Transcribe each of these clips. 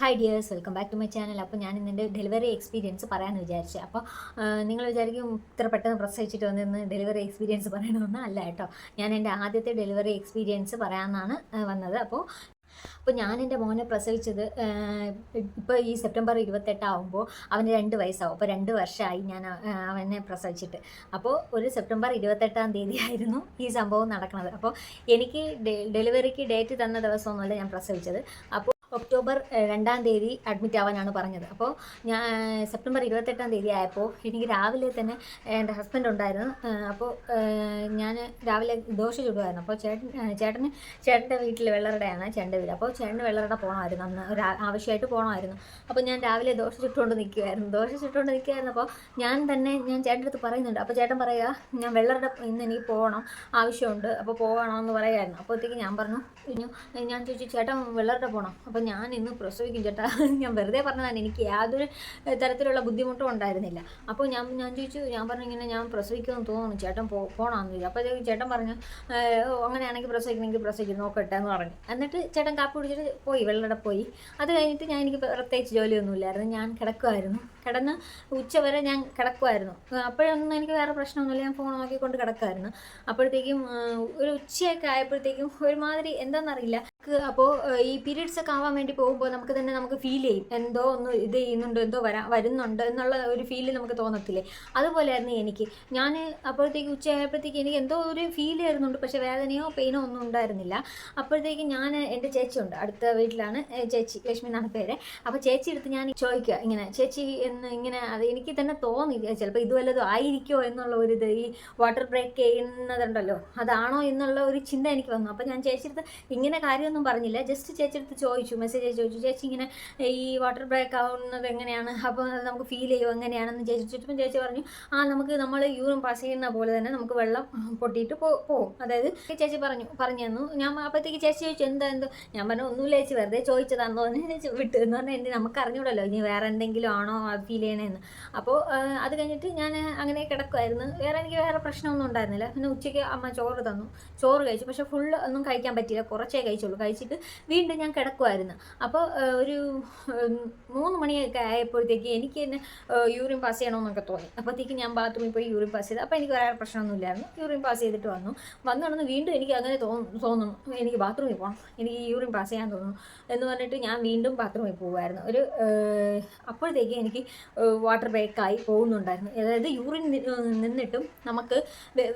Hi dears welcome back to my channel അപ്പോൾ ഞാൻ ഇന്നെന്റെ ഡെലിവറി എക്സ്പീരിയൻസ് പറയാമെന്ന് വിചാരിച്ചു. അപ്പോൾ നിങ്ങൾ വിചാരിക്കും ഇത്ര പെട്ടെന്ന് പ്രസവിച്ചിട്ട് വന്നിരുന്ന് ഡെലിവറി എക്സ്പീരിയൻസ് പറയണമെന്ന് അല്ല കേട്ടോ. ഞാൻ എന്റെ ആദ്യത്തെ ഡെലിവറി എക്സ്പീരിയൻസ് പറയാമെന്നാണ് വന്നത്. അപ്പോൾ അപ്പോൾ ഞാൻ എന്റെ മോനെ പ്രസവിച്ചത് ഇപ്പോൾ ഈ സെപ്റ്റംബർ ഇരുപത്തെട്ടാവുമ്പോൾ അവന് രണ്ട് വയസ്സാവും. അപ്പോൾ രണ്ട് വർഷമായി ഞാൻ അവനെ പ്രസവിച്ചിട്ട്. അപ്പോൾ ഒരു സെപ്റ്റംബർ ഇരുപത്തെട്ടാം തീയതി ആയിരുന്നു ഈ സംഭവം നടക്കുന്നത് അപ്പോൾ എനിക്ക് ഡെലിവറിക്ക് ഡേറ്റ് തന്ന ദിവസമൊന്നുമല്ല ഞാൻ പ്രസവിച്ചത്. അപ്പോൾ ഒക്ടോബർ രണ്ടാം തീയതി അഡ്മിറ്റ് ആവാനാണ് പറഞ്ഞത്. അപ്പോൾ ഞാൻ സെപ്റ്റംബർ ഇരുപത്തെട്ടാം തീയതി ആയപ്പോൾ എനിക്ക് രാവിലെ തന്നെ എന്റെ ഹസ്ബൻഡ് ഉണ്ടായിരുന്നു. അപ്പോൾ ഞാൻ രാവിലെ ദോശ ചുടുമായിരുന്നു അപ്പോൾ ചേട്ടൻ ചേട്ടന് ചേട്ടന്റെ വീട്ടിൽ വെള്ളറടയാണ് ചേട്ടന്റെ വീട്. അപ്പോൾ ചേട്ടന് വെള്ളറട പോകണമായിരുന്നു അന്ന് ആവശ്യമായിട്ട് പോകണമായിരുന്നു അപ്പോൾ ഞാൻ രാവിലെ ദോശ ചുട്ടുകൊണ്ട് നിൽക്കുമായിരുന്നു ദോശ ചുട്ടുകൊണ്ട് നിൽക്കുമായിരുന്നു അപ്പോൾ ഞാൻ തന്നെ ഞാൻ ചേട്ടന്റെ അടുത്ത് പറയുന്നുണ്ട്. അപ്പോൾ ചേട്ടൻ പറയുക ഞാൻ വെള്ളറട ഇന്ന് എനിക്ക് പോകണം. ആവശ്യമുണ്ട്. അപ്പോൾ പോകണമെന്ന് പറയുമായിരുന്നു അപ്പോഴത്തേക്ക് ഞാൻ പറഞ്ഞു ഞാൻ ചോദിച്ചു ചേട്ടൻ വെള്ളറട പോകണം അപ്പോൾ ഞാൻ ഇന്ന് പ്രസവിക്കും ചേട്ടാ. ഞാൻ വെറുതെ പറഞ്ഞതാണ് എനിക്ക് യാതൊരു തരത്തിലുള്ള ബുദ്ധിമുട്ടും ഉണ്ടായിരുന്നില്ല. അപ്പോൾ ഞാൻ ഞാൻ ചോദിച്ചു ഞാൻ പറഞ്ഞു ഇങ്ങനെ ഞാൻ പ്രസവിക്കുമെന്ന് തോന്നുന്നു. ചേട്ടൻ പോ പോകണമെന്ന് ചോദിച്ചു. അപ്പോൾ ചേട്ടൻ പറഞ്ഞു അങ്ങനെയാണെങ്കിൽ പ്രസവിക്കണമെങ്കിൽ പ്രസവിക്കും നോക്കട്ടെ എന്ന് പറഞ്ഞു. എന്നിട്ട് ചേട്ടൻ കാപ്പി കുടിച്ചിട്ട് പോയി വെള്ളടെ പോയി. അത് കഴിഞ്ഞിട്ട് ഞാൻ എനിക്ക് പ്രത്യേകിച്ച് ജോലിയൊന്നുമില്ലായിരുന്നു ഞാൻ കിടക്കുമായിരുന്നു കിടന്ന് ഉച്ചവരെ ഞാൻ കിടക്കുമായിരുന്നു അപ്പോഴൊന്നും എനിക്ക് വേറെ പ്രശ്നമൊന്നുമില്ല. ഞാൻ ഫോൺ നോക്കിക്കൊണ്ട് കിടക്കുമായിരുന്നു അപ്പോഴത്തേക്കും ഒരു ഉച്ചയൊക്കെ ആയപ്പോഴത്തേക്കും ഒരുമാതിരി എന്താണെന്നറിയില്ല അപ്പോൾ ഈ പീരീഡ്സ് ഒക്കെ ആവാൻ വേണ്ടി പോകുമ്പോൾ നമുക്ക് തന്നെ നമുക്ക് ഫീൽ ചെയ്യും. എന്തോ ഒന്ന് ഇത് ചെയ്യുന്നുണ്ട് എന്തോ വരാ വരുന്നുണ്ട് എന്നുള്ള ഒരു ഫീൽ നമുക്ക് തോന്നത്തില്ലേ? അതുപോലെയായിരുന്നു എനിക്ക്. ഞാൻ അപ്പോഴത്തേക്ക് ഉച്ചയായപ്പോഴത്തേക്ക് എനിക്ക് എന്തോ ഒരു ഫീൽ ആയിരുന്നുണ്ട്. പക്ഷേ വേദനയോ പെയിനോ ഒന്നും ഉണ്ടായിരുന്നില്ല. അപ്പോഴത്തേക്ക് ഞാൻ എന്റെ ചേച്ചിയുണ്ട്. അടുത്ത വീട്ടിലാണ് ചേച്ചി ലക്ഷ്മി എന്നാണ് പേര്. അപ്പോൾ ചേച്ചി എടുത്ത് ഞാൻ ചോദിക്കുക ഇങ്ങനെ ചേച്ചി എന്ന് ഇങ്ങനെ അത് എനിക്ക് തന്നെ തോന്നി ചിലപ്പോൾ ഇത് വല്ലതും ആയിരിക്കുമോ എന്നുള്ള ഒരു ഇത് ഈ വാട്ടർ ബ്രേക്ക് ചെയ്യുന്നതുണ്ടല്ലോ. അതാണോ എന്നുള്ള ഒരു ചിന്ത എനിക്ക് വന്നു. അപ്പോൾ ഞാൻ ചേച്ചിയെടുത്ത് ഇങ്ങനെ കാര്യമൊന്നും പറഞ്ഞില്ല. ജസ്റ്റ് ചേച്ചിയെടുത്ത് ചോദിച്ചു. മെസ്സേജ് ചോദിച്ചു ചേച്ചി ഇങ്ങനെ ഈ വാട്ടർ ബ്രേക്ക് ആവുന്നത് എങ്ങനെയാണ്? അപ്പോൾ നമുക്ക് ഫീൽ ചെയ്യുമോ എങ്ങനെയാണെന്ന് ചേച്ചി ചോദിച്ചപ്പോൾ ചേച്ചി പറഞ്ഞു ആ നമുക്ക് നമ്മൾ യൂറിൻ പാസ് ചെയ്യുന്ന പോലെ തന്നെ നമുക്ക് വെള്ളം പൊട്ടിയിട്ട് പോകും അതായത് ചേച്ചി പറഞ്ഞു പറഞ്ഞു തന്നു. ഞാൻ അപ്പോഴത്തേക്ക് ചേച്ചി ചോദിച്ചു എന്താ എന്തോ? ഞാൻ പറഞ്ഞു ഒന്നുമില്ല ചേച്ചി വെറുതെ ചോദിച്ചതാണെന്ന് പറഞ്ഞു വിട്ടു. എന്ന് പറഞ്ഞാൽ എന്റെ നമുക്ക് അറിഞ്ഞൂടല്ലോ ഇനി വേറെ എന്തെങ്കിലും ആണോ ഫീൽ ചെയ്യണമെന്ന് അപ്പോൾ അത് കഴിഞ്ഞിട്ട് ഞാൻ അങ്ങനെ കിടക്കുമായിരുന്നു വേറെ എനിക്ക് വേറെ പ്രശ്നമൊന്നും ഉണ്ടായിരുന്നില്ല. പിന്നെ ഉച്ചയ്ക്ക് അമ്മ ചോറ് തന്നു. ചോറ് കഴിച്ചു. പക്ഷേ ഫുള്ള് ഒന്നും കഴിക്കാൻ പറ്റിയില്ല. കുറച്ചേ കഴിച്ചുള്ളൂ. കഴിച്ചിട്ട് വീണ്ടും ഞാൻ കിടക്കുമായിരുന്നു അപ്പോൾ ഒരു മൂന്ന് മണിയൊക്കെ ആയപ്പോഴത്തേക്ക് എനിക്ക് തന്നെ യൂറിൻ പാസ് ചെയ്യണമെന്നൊക്കെ തോന്നി. അപ്പോഴത്തേക്ക് ഞാൻ ബാത്റൂമിൽ പോയി യൂറിൻ പാസ് ചെയ്ത് അപ്പോൾ എനിക്ക് വേറെ പ്രശ്നമൊന്നുമില്ലായിരുന്നു. യൂറിൻ പാസ് ചെയ്തിട്ട് വന്നു. വന്നു നടന്ന് വീണ്ടും എനിക്ക് അങ്ങനെ തോന്നുന്നു തോന്നുന്നു. എനിക്ക് ബാത്റൂമിൽ പോകണം എനിക്ക് യൂറിൻ പാസ് ചെയ്യാൻ തോന്നുന്നു എന്ന് പറഞ്ഞിട്ട് ഞാൻ വീണ്ടും ബാത്റൂമിൽ പോകുമായിരുന്നു ഒരു അപ്പോഴത്തേക്ക് എനിക്ക് വാട്ടർ ബ്രേക്കായി പോകുന്നുണ്ടായിരുന്നു. അതായത് യൂറിൻ നിന്നിട്ടും നമുക്ക്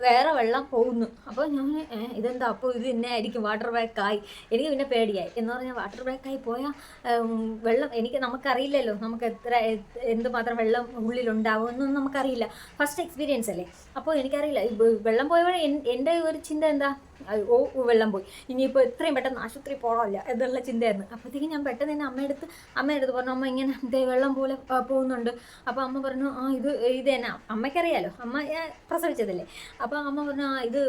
വേറെ വെള്ളം പോകുന്നു. അപ്പോൾ ഞാൻ ഇതെന്താ? അപ്പോൾ ഇത് തന്നെ ആയിരിക്കും വാട്ടർ ബ്രേക്കായി. എനിക്ക് പിന്നെ പേടിയായി. എന്ന് പറഞ്ഞാൽ വാട്ടർ ബ്രേക്കായി പോയാൽ വെള്ളം എനിക്ക് നമുക്കറിയില്ലല്ലോ നമുക്ക് എത്ര എന്തുമാത്രം വെള്ളം ഉള്ളിലുണ്ടാവും എന്നൊന്നും നമുക്കറിയില്ല. ഫസ്റ്റ് എക്സ്പീരിയൻസ് അല്ലേ? അപ്പോൾ എനിക്കറിയില്ല. ഈ പോയ വെള്ളം പോയപ്പോഴേ എന്റെ ഒരു ചിന്ത എന്താ? ഓ വെള്ളം പോയി. ഇനിയിപ്പോൾ എത്രയും പെട്ടെന്ന് ആശുപത്രി പോകാമല്ല എന്നുള്ള ചിന്തയായിരുന്നു. അപ്പോഴത്തേക്കും ഞാൻ പെട്ടെന്ന് തന്നെ അമ്മയെടുത്ത് അമ്മയെടുത്ത് പറഞ്ഞു അമ്മ ഇങ്ങനെ ദേ വെള്ളം പോലെ പോകുന്നുണ്ട്. അപ്പോൾ അമ്മ പറഞ്ഞു ആ ഇത് ഇത് തന്നെ. അമ്മയ്ക്കറിയാലോ അമ്മ പ്രസവിച്ചതല്ലേ. അപ്പോൾ അമ്മ പറഞ്ഞു ആ ഇത്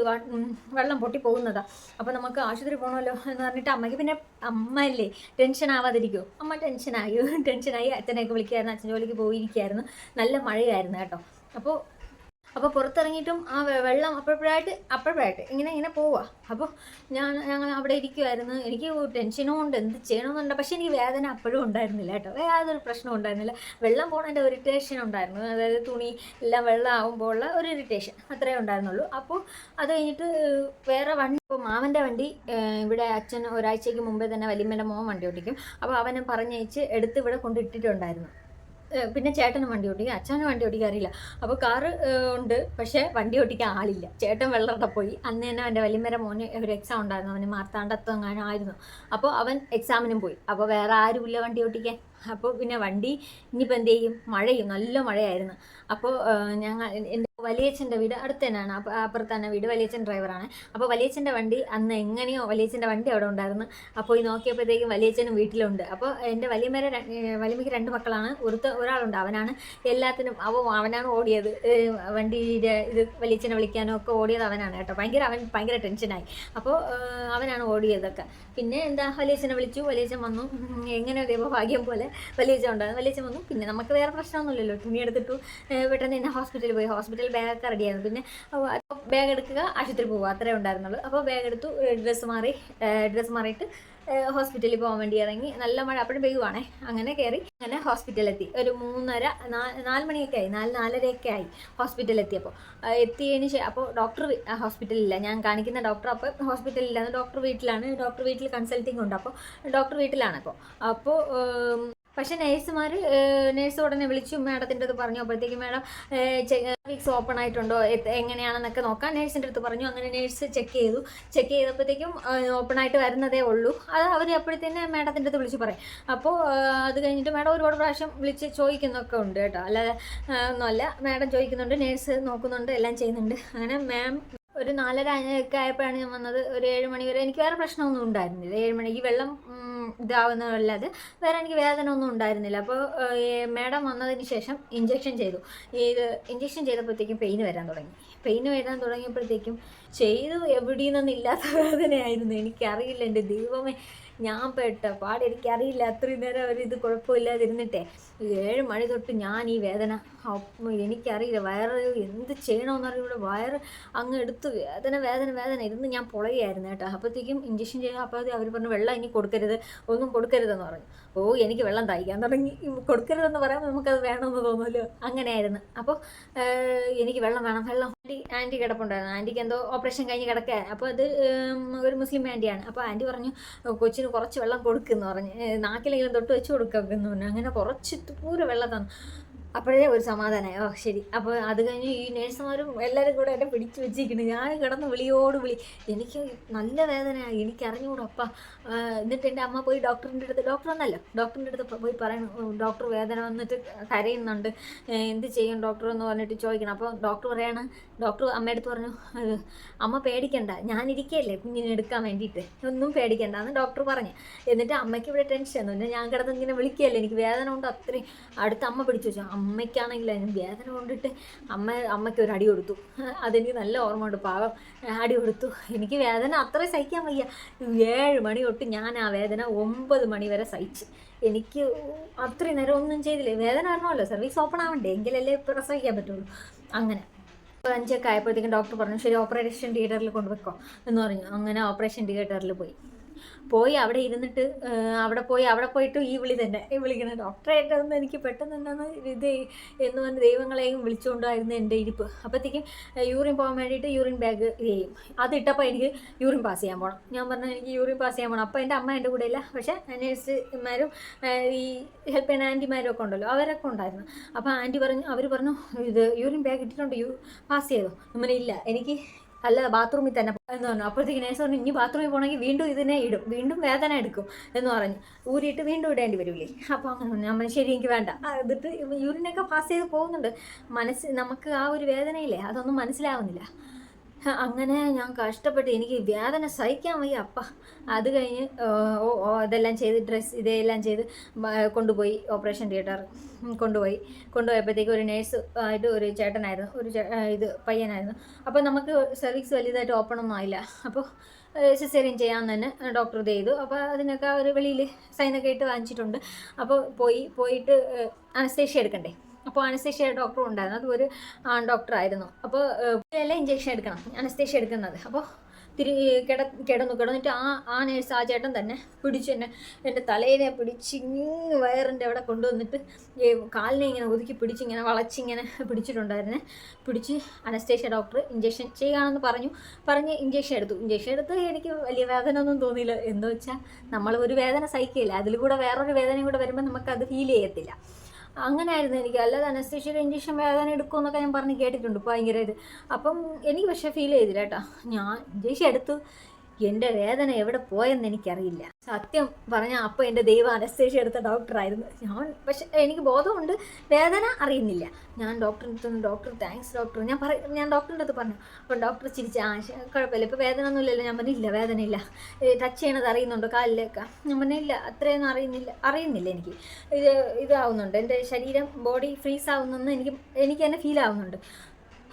വെള്ളം പൊട്ടി പോകുന്നതാ. അപ്പോൾ നമുക്ക് ആശുപത്രി പോകണമല്ലോ എന്ന് പറഞ്ഞിട്ട് അമ്മയ്ക്ക് പിന്നെ അമ്മയല്ലേ ടെൻഷൻ ആവാതിരിക്കുമോ അമ്മ ടെൻഷനായി ടെൻഷനായി അച്ഛനെയൊക്കെ വിളിക്കായിരുന്നു അച്ഛൻ ജോലിക്ക് പോയിരിക്കുകയായിരുന്നു നല്ല മഴയായിരുന്നു കേട്ടോ. അപ്പോൾ അപ്പോൾ പുറത്തിറങ്ങിയിട്ടും ആ വെള്ളം അപ്പോഴപ്പോഴായിട്ട് അപ്പോഴപ്പോഴായിട്ട് ഇങ്ങനെ ഇങ്ങനെ പോവുക അപ്പോൾ ഞാൻ ഞങ്ങൾ അവിടെ ഇരിക്കുമായിരുന്നു എനിക്ക് ടെൻഷനും ഉണ്ട്. എന്ത് ചെയ്യണമെന്നുണ്ട് പക്ഷേ എനിക്ക് വേദന അപ്പോഴും ഉണ്ടായിരുന്നില്ല കേട്ടോ. യാതൊരു പ്രശ്നവും ഉണ്ടായിരുന്നില്ല. വെള്ളം പോകണതിന്റെ ഒരു ഇറിറ്റേഷൻ ഉണ്ടായിരുന്നു. അതായത് തുണി എല്ലാം വെള്ളം ആകുമ്പോൾ ഉള്ള ഒരു ഇറിറ്റേഷൻ അത്രേ ഉണ്ടായിരുന്നുള്ളൂ. അപ്പോൾ അത് കഴിഞ്ഞിട്ട് വേറെ വണ്ടി ഇപ്പോൾ മാമന്റെ വണ്ടി ഇവിടെ അച്ഛൻ ഒരാഴ്ചയ്ക്ക് മുമ്പേ തന്നെ വലിയമ്മന്റെ മോൻ വണ്ടി ഓടിക്കും അപ്പോൾ അവനെ പറഞ്ഞയച്ച് എടുത്ത് ഇവിടെ കൊണ്ടിട്ടിട്ടുണ്ടായിരുന്നു. പിന്നെ ചേട്ടന് വണ്ടി ഓടിക്കുക അച്ഛനും വണ്ടി ഓടിക്കാൻ അറിയില്ല. അപ്പോൾ കാറ് ഉണ്ട്. പക്ഷേ വണ്ടി ഓടിക്കാൻ ആളില്ല. ചേട്ടൻ വെള്ളറട പോയി. അന്ന് തന്നെ അവന്റെ വലിയമര മോന് ഒരു എക്സാം ഉണ്ടായിരുന്നു. അവന് മാർത്താണ്ടത്തും അങ്ങനെ ആയിരുന്നു അപ്പോൾ അവൻ എക്സാമിനും പോയി. അപ്പോൾ വേറെ ആരുമില്ല വണ്ടി ഓടിക്കാൻ. അപ്പോൾ പിന്നെ വണ്ടി ഇനിയിപ്പോൾ എന്ത് ചെയ്യും? മഴയും. നല്ല മഴയായിരുന്നു. അപ്പോൾ ഞങ്ങൾ വലിയച്ഛന്റെ വീട് അടുത്ത് തന്നെയാണ് അപ്പുറത്ത് തന്നെ വീട് വലിയച്ഛൻ ഡ്രൈവറാണ്. അപ്പോൾ വലിയച്ഛന്റെ വണ്ടി അന്ന് എങ്ങനെയോ വലിയച്ഛന്റെ വണ്ടി അവിടെ ഉണ്ടായിരുന്നു. അപ്പോൾ ഈ നോക്കിയപ്പോഴത്തേക്കും വലിയച്ഛനും വീട്ടിലുണ്ട്. അപ്പോൾ എന്റെ വലിയമ്മേരെ വലിയമ്മയ്ക്ക് രണ്ട് മക്കളാണ്. ഒരുത്ത ഒരാളുണ്ട്. അവനാണ് എല്ലാത്തിനും അവ അവനാണ് ഓടിയത്. വണ്ടിയുടെ ഇത് വലിയച്ഛനെ വിളിക്കാനോ ഒക്കെ ഓടിയത് അവനാണ് കേട്ടോ. ഭയങ്കര അവൻ ഭയങ്കര ടെൻഷനായി. അപ്പോൾ അവനാണ് ഓടിയതൊക്കെ. പിന്നെ എന്താ? വലിയച്ഛനെ വിളിച്ചു. വലിയച്ഛൻ വന്നു. എങ്ങനെ ദൈവഭാഗ്യം പോലെ വലിയച്ഛൻ ഉണ്ടായിരുന്നു. വലിയച്ഛൻ വന്നു. പിന്നെ നമുക്ക് വേറെ പ്രശ്നമൊന്നുമില്ലല്ലോ. തുണി എടുത്തിട്ടു. പെട്ടെന്ന് തന്നെ ഹോസ്പിറ്റലിൽ പോയി. ഹോസ്പിറ്റൽ ബാഗൊക്കെ റെഡിയായിരുന്നു പിന്നെ ബാഗ് എടുക്കുക ആശുപത്രി പോവുക. അത്രേ ഉണ്ടായിരുന്നുള്ളൂ. അപ്പോൾ ബാഗ് എടുത്തു ഡ്രസ്സ് മാറി ഡ്രസ്സ് മാറിയിട്ട് ഹോസ്പിറ്റലിൽ പോകാൻ വേണ്ടി ഇറങ്ങി. നല്ല മഴ അപ്പോഴും പെയ്യുവാണേ. അങ്ങനെ കയറി അങ്ങനെ ഹോസ്പിറ്റലെത്തി ഒരു മൂന്നര നാല് മണിയൊക്കെ ആയി. നാല് നാലരയൊക്കെ ആയി ഹോസ്പിറ്റലെത്തിയപ്പോൾ എത്തിയതിന് ശേഷം അപ്പോൾ ഡോക്ടർ ഹോസ്പിറ്റലില്ല ഞാൻ കാണിക്കുന്ന ഡോക്ടർ അപ്പോൾ ഹോസ്പിറ്റലില്ല ഡോക്ടർ വീട്ടിലാണ്. ഡോക്ടർ വീട്ടിൽ കൺസൾട്ടിങ് ഉണ്ട്. അപ്പോൾ ഡോക്ടർ വീട്ടിലാണ് അപ്പോൾ അപ്പോൾ പക്ഷേ നേഴ്സുമാർ നേഴ്സ് ഉടനെ വിളിച്ചു മാഡത്തിന്റെ അടുത്ത് പറഞ്ഞു. അപ്പോഴത്തേക്കും മാഡം വീക്സ് ഓപ്പൺ ആയിട്ടുണ്ടോ? എങ്ങനെയാണെന്നൊക്കെ നോക്കാം നേഴ്സിന്റെ അടുത്ത് പറഞ്ഞു. അങ്ങനെ നേഴ്സ് ചെക്ക് ചെയ്തു. ചെക്ക് ചെയ്തപ്പോഴത്തേക്കും ഓപ്പൺ ആയിട്ട് വരുന്നതേ ഉള്ളൂ. അത് അവർ അപ്പോഴത്തേനെ മാഡത്തിന്റെ അടുത്ത് വിളിച്ച് പറയും. അപ്പോൾ അത് കഴിഞ്ഞിട്ട് മാഡം ഒരുപാട് പ്രാവശ്യം വിളിച്ച് ചോദിക്കുന്നൊക്കെ ഉണ്ട് കേട്ടോ. അല്ലാതെ ഒന്നുമല്ല. മാഡം ചോദിക്കുന്നുണ്ട് നേഴ്സ് നോക്കുന്നുണ്ട് എല്ലാം ചെയ്യുന്നുണ്ട്. അങ്ങനെ മാം ഒരു നാലര ഒക്കെ ആയപ്പോഴാണ് ഞാൻ വന്നത് ഒരു ഏഴ് മണി വരെ. എനിക്ക് വേറെ പ്രശ്നമൊന്നും ഉണ്ടായിരുന്നില്ല. ഏഴ് മണിക്ക് വെള്ളം ഇതാവുന്നതല്ലാതെ വേറെ എനിക്ക് വേദന ഒന്നും ഉണ്ടായിരുന്നില്ല. അപ്പോൾ മാഡം വന്നതിന് ശേഷം ഇഞ്ചെക്ഷൻ ചെയ്തു. ഇത് ഇഞ്ചെക്ഷൻ ചെയ്തപ്പോഴത്തേക്കും പെയിൻ വരാൻ തുടങ്ങി. പെയിൻ വരാൻ തുടങ്ങിയപ്പോഴത്തേക്കും ചെയ്തു. എവിടെ നിന്നില്ലാത്ത വേദനയായിരുന്നു. എനിക്കറിയില്ല. എന്റെ ദൈവമേ ഞാൻ പെട്ട പാട് എനിക്കറിയില്ല. അത്രയും നേരം അവർ ഇത് കുഴപ്പമില്ലാതിരുന്നിട്ടേ. ഏഴ് മണി തൊട്ട് ഞാൻ ഈ വേദന എനിക്കറിയില്ല. വയറ് എന്ത് ചെയ്യണമെന്നറിയില്ല വയറ് അങ്ങ് എടുത്ത് വേദന വേദന വേദന ഇരുന്ന് ഞാൻ പുളയായിരുന്നു കേട്ടോ. അപ്പോഴത്തേക്കും ഇഞ്ചക്ഷൻ ചെയ്യാൻ അപ്പോഴത്തേക്കും അവർ പറഞ്ഞു വെള്ളം ഇനി കൊടുക്കരുത്. ഒന്നും കൊടുക്കരുതെന്ന് പറഞ്ഞു. ഓ എനിക്ക് വെള്ളം തയ്ക്കാൻ തുടങ്ങി. കൊടുക്കരുതെന്ന് പറയുമ്പോൾ നമുക്കത് വേണമെന്ന് തോന്നുമല്ലോ അങ്ങനെയായിരുന്നു. അപ്പോൾ എനിക്ക് വെള്ളം വേണം. വെള്ളം ആന്റി ആന്റി കിടപ്പുണ്ടായിരുന്നു. ആന്റിക്ക് എന്തോ ഓപ്പറേഷൻ കഴിഞ്ഞ് കിടക്കുക അപ്പോൾ അത് ഒരു മുസ്ലിം ആന്റിയാണ് അപ്പോൾ ആന്റി പറഞ്ഞു കൊച്ചിന് കുറച്ച് വെള്ളം കൊടുക്കുമെന്ന് പറഞ്ഞ്. നാക്കിലെങ്കിലും തൊട്ട് വെച്ച് കൊടുക്കുമെന്ന് പറഞ്ഞു അങ്ങനെ കുറച്ച് പൂര വെള്ളം തന്നു. അപ്പോഴേ ഒരു സമാധാനമായി ഓ ശരി. അപ്പോൾ അത് കഴിഞ്ഞ് ഈ നേഴ്സുമാരും എല്ലാവരും കൂടെ എന്നെ പിടിച്ചു വെച്ചിരിക്കുന്നു. ഞാൻ കിടന്ന് വിളിയോട് വിളി. എനിക്ക് നല്ല വേദനയാണ് എനിക്ക് അറിഞ്ഞുകൂടാ അപ്പ. എന്നിട്ട് എന്റെ അമ്മ പോയി ഡോക്ടറിന്റെ അടുത്ത് ഡോക്ടർ എന്നല്ലോ ഡോക്ടറിന്റെ അടുത്ത് പോയി പറയണം. ഡോക്ടർ വേദന വന്നിട്ട് കരയുന്നുണ്ട്. എന്ത് ചെയ്യും ഡോക്ടർ എന്ന് പറഞ്ഞിട്ട് ചോദിക്കണം. അപ്പോൾ ഡോക്ടർ പറയാണ് ഡോക്ടർ അമ്മയടുത്ത് പറഞ്ഞു അമ്മ പേടിക്കണ്ട. ഞാനിരിക്കല്ലേ കുഞ്ഞിനെ എടുക്കാൻ വേണ്ടിയിട്ട്. ഒന്നും പേടിക്കണ്ട എന്ന് ഡോക്ടർ പറഞ്ഞു. എന്നിട്ട് അമ്മയ്ക്ക് ഇവിടെ ടെൻഷൻ ഞാൻ കിടന്ന് ഇങ്ങനെ വിളിക്കുകയല്ലേ. എനിക്ക് വേദന കൊണ്ട് അത്രയും അടുത്ത് അമ്മ പിടിച്ചു വെച്ചു. അമ്മയ്ക്കാണെങ്കിൽ അതിന് വേദന കൊണ്ടിട്ട് അമ്മ അമ്മയ്ക്ക് ഒരു അടി കൊടുത്തു. അതെനിക്ക് നല്ല ഓർമ്മ ഉണ്ട് പാവം അടി കൊടുത്തു. എനിക്ക് വേദന അത്രയും സഹിക്കാൻ വയ്യ. ഏഴ് മണി തൊട്ട് ഞാൻ ആ വേദന ഒമ്പത് മണി വരെ സഹിച്ച്. എനിക്ക് അത്രയും നേരം ഒന്നും ചെയ്തില്ലേ. വേദന അറിഞ്ഞല്ലോ സർവീസ് ഓപ്പൺ ആവണ്ടേ? എങ്കിലല്ലേ പ്രസവിക്കാൻ പറ്റുള്ളൂ. അങ്ങനെ. ഇപ്പോൾ അഞ്ചൊക്കെ ആയപ്പോഴത്തേക്കും ഡോക്ടർ പറഞ്ഞു ശരി ഓപ്പറേഷൻ തിയേറ്ററിൽ കൊണ്ടുവെക്കോ. എന്ന് പറഞ്ഞു. അങ്ങനെ ഓപ്പറേഷൻ തിയേറ്ററിൽ പോയി. പോയി അവിടെ ഇരുന്നിട്ട് അവിടെ പോയി അവിടെ പോയിട്ട് ഈ വിളി തന്നെ. ഈ ഡോക്ടറെ ഡോക്ടറായിട്ടൊന്നും എനിക്ക് പെട്ടെന്ന് എന്താണ് ഇത് എന്ന് പറഞ്ഞ് ദൈവങ്ങളെയും വിളിച്ചുകൊണ്ടായിരുന്നു എന്റെ ഇരിപ്പ്. അപ്പോഴത്തേക്കും യൂറിൻ പോകാൻ വേണ്ടിയിട്ട് യൂറിൻ ബാഗ് ചെയ്യും അതിട്ടപ്പോൾ എനിക്ക് യൂറിൻ പാസ് ചെയ്യാൻ പോകണം ഞാൻ പറഞ്ഞു എനിക്ക് യൂറിൻ പാസ് ചെയ്യാൻ പോകണം അപ്പോൾ എന്റെ അമ്മ എന്റെ കൂടെ ഇല്ല പക്ഷേ നേഴ്സുമാരും ഈ ഹെൽപ്പ് ചെയ്യുന്ന ആന്റിമാരും ഒക്കെ ഉണ്ടല്ലോ. അവരൊക്കെ ഉണ്ടായിരുന്നു. അപ്പോൾ ആന്റി പറഞ്ഞു അവർ പറഞ്ഞു ഇത് യൂറിൻ ബാഗ് ഇട്ടിട്ടുണ്ട് യൂ പാസ് ചെയ്തോ? അങ്ങനെ ഇല്ല. എനിക്ക് അല്ല ബാത്റൂമിൽ തന്നെ എന്ന് പറഞ്ഞു. അപ്പോഴത്തേക്ക് നേഴ്സ് പറഞ്ഞു ഇനി ബാത്റൂമിൽ പോകണമെങ്കിൽ വീണ്ടും ഇതിനെ ഇടും. വീണ്ടും വേദന എടുക്കും എന്ന് പറഞ്ഞു. ഊരിയിട്ട് വീണ്ടും ഇടേണ്ടി വരില്ലേ അപ്പോൾ അങ്ങനെ പറഞ്ഞു അമ്മ ശരി എനിക്ക് വേണ്ട. എന്നിട്ട് യൂറിനൊക്കെ പാസ് ചെയ്ത് പോകുന്നുണ്ട്. മനസ്സ് നമുക്ക് ആ ഒരു വേദനയില്ലേ? അതൊന്നും മനസ്സിലാവുന്നില്ല. അങ്ങനെ ഞാൻ കഷ്ടപ്പെട്ട് എനിക്ക് വേദന സഹിക്കാൻ വയ്യ. അപ്പ അത് കഴിഞ്ഞ് ഇതെല്ലാം ചെയ്ത് ഡ്രസ്സ് ഇതെല്ലാം ചെയ്ത് കൊണ്ടുപോയി ഓപ്പറേഷൻ തിയേറ്റർ കൊണ്ടുപോയി. കൊണ്ടുപോയപ്പോഴത്തേക്ക് ഒരു നേഴ്സ് ആയിട്ട് ഒരു ചേട്ടനായിരുന്നു ഒരു ഇത് പയ്യനായിരുന്നു. അപ്പോൾ നമുക്ക് സെർവിക്സ് വലിയതായിട്ട് ഓപ്പൺ ഒന്നും ആയില്ല. അപ്പോൾ സിസേറിയൻ ചെയ്യാൻ തന്നെ ഡോക്ടർ ഇത് ചെയ്തു. അപ്പോൾ അതിനൊക്കെ ഒരു വെളിയിൽ സൈനൊക്കെ ഇട്ട് വാങ്ങിച്ചിട്ടുണ്ട്. അപ്പോൾ പോയി പോയിട്ട് അനസ്തേഷ്യ എടുക്കണ്ടേ? അപ്പോൾ അനസ്തേഷ്യ ഡോക്ടർ ഉണ്ടായിരുന്നു. അത് ഒരു ആൺ ഡോക്ടർ ആയിരുന്നു. അപ്പോൾ എല്ലാം ഇഞ്ചെക്ഷൻ എടുക്കണം. അനസ്തേഷ്യ എടുക്കുന്നത്. അപ്പോൾ തിരി കിട കിടന്നു കിടന്നിട്ട് ആ ആ നേഴ്സ് ആ ചേട്ടൻ തന്നെ പിടിച്ച് എന്നെ എന്റെ തലേനെ പിടിച്ച് ഇങ്ങ് വയറിന്റെ അവിടെ കൊണ്ടുവന്നിട്ട് കാലിനെ ഇങ്ങനെ ഒതുക്കി പിടിച്ചിങ്ങനെ വളച്ചിങ്ങനെ പിടിച്ചിട്ടുണ്ടായിരുന്നെ. പിടിച്ച് അനസ്തേഷ്യ ഡോക്ടർ ഇഞ്ചെക്ഷൻ ചെയ്യാമെന്ന് പറഞ്ഞു. പറഞ്ഞ് ഇഞ്ചെക്ഷൻ എടുത്തു. ഇഞ്ചെക്ഷൻ എടുത്ത് എനിക്ക് വലിയ വേദന ഒന്നും തോന്നിയില്ല. എന്താ വെച്ചാൽ നമ്മൾ ഒരു വേദന സഹിക്കില്ല അതിൽ കൂടെ വേറൊരു വേദനയും കൂടെ വരുമ്പോൾ നമുക്കത് ഫീൽ ചെയ്യത്തില്ല. അങ്ങനെയായിരുന്നു എനിക്ക്. അല്ലാതെ അനസ്തേഷ്യയുടെ ഇഞ്ചക്ഷൻ വേദന എടുക്കും എന്നൊക്കെ ഞാൻ പറഞ്ഞ് കേട്ടിട്ടുണ്ട് ഭയങ്കര ഇത് അപ്പം എനിക്ക് പക്ഷേ ഫീൽ ചെയ്തില്ല കേട്ടോ. ഞാൻ ഇഞ്ചക്ഷൻ എടുത്തു. എന്റെ വേദന എവിടെ പോയെന്ന് എനിക്കറിയില്ല. സത്യം പറഞ്ഞ അപ്പോൾ എന്റെ ദൈവം അനസ്തേഷ്യ എടുത്ത ഡോക്ടറായിരുന്നു. ഞാൻ പക്ഷെ എനിക്ക് ബോധമുണ്ട് വേദന അറിയുന്നില്ല. ഞാൻ ഡോക്ടറിന്റെ അടുത്ത് ഡോക്ടർ താങ്ക്സ് ഡോക്ടർ ഞാൻ പറ ഞാൻ ഡോക്ടറിന്റെ അടുത്ത് പറഞ്ഞു. അപ്പം ഡോക്ടർ ചിരിച്ച ആ കുഴപ്പമില്ല. ഇപ്പോൾ വേദന ഒന്നും ഇല്ലല്ലോ. ഞാൻ പറഞ്ഞില്ല വേദന ഇല്ല ടച്ച് ചെയ്യണത് അറിയുന്നുണ്ടോ? കാലിലേക്ക്. ഞാൻ പറഞ്ഞില്ല അത്രയൊന്നും അറിയുന്നില്ല. അറിയുന്നില്ല എനിക്ക്. ഇത് ഇതാവുന്നുണ്ട്. എന്റെ ശരീരം ബോഡി ഫ്രീസ് ആവുന്നെന്ന് എനിക്ക് എനിക്ക് തന്നെ ഫീൽ ആവുന്നുണ്ട്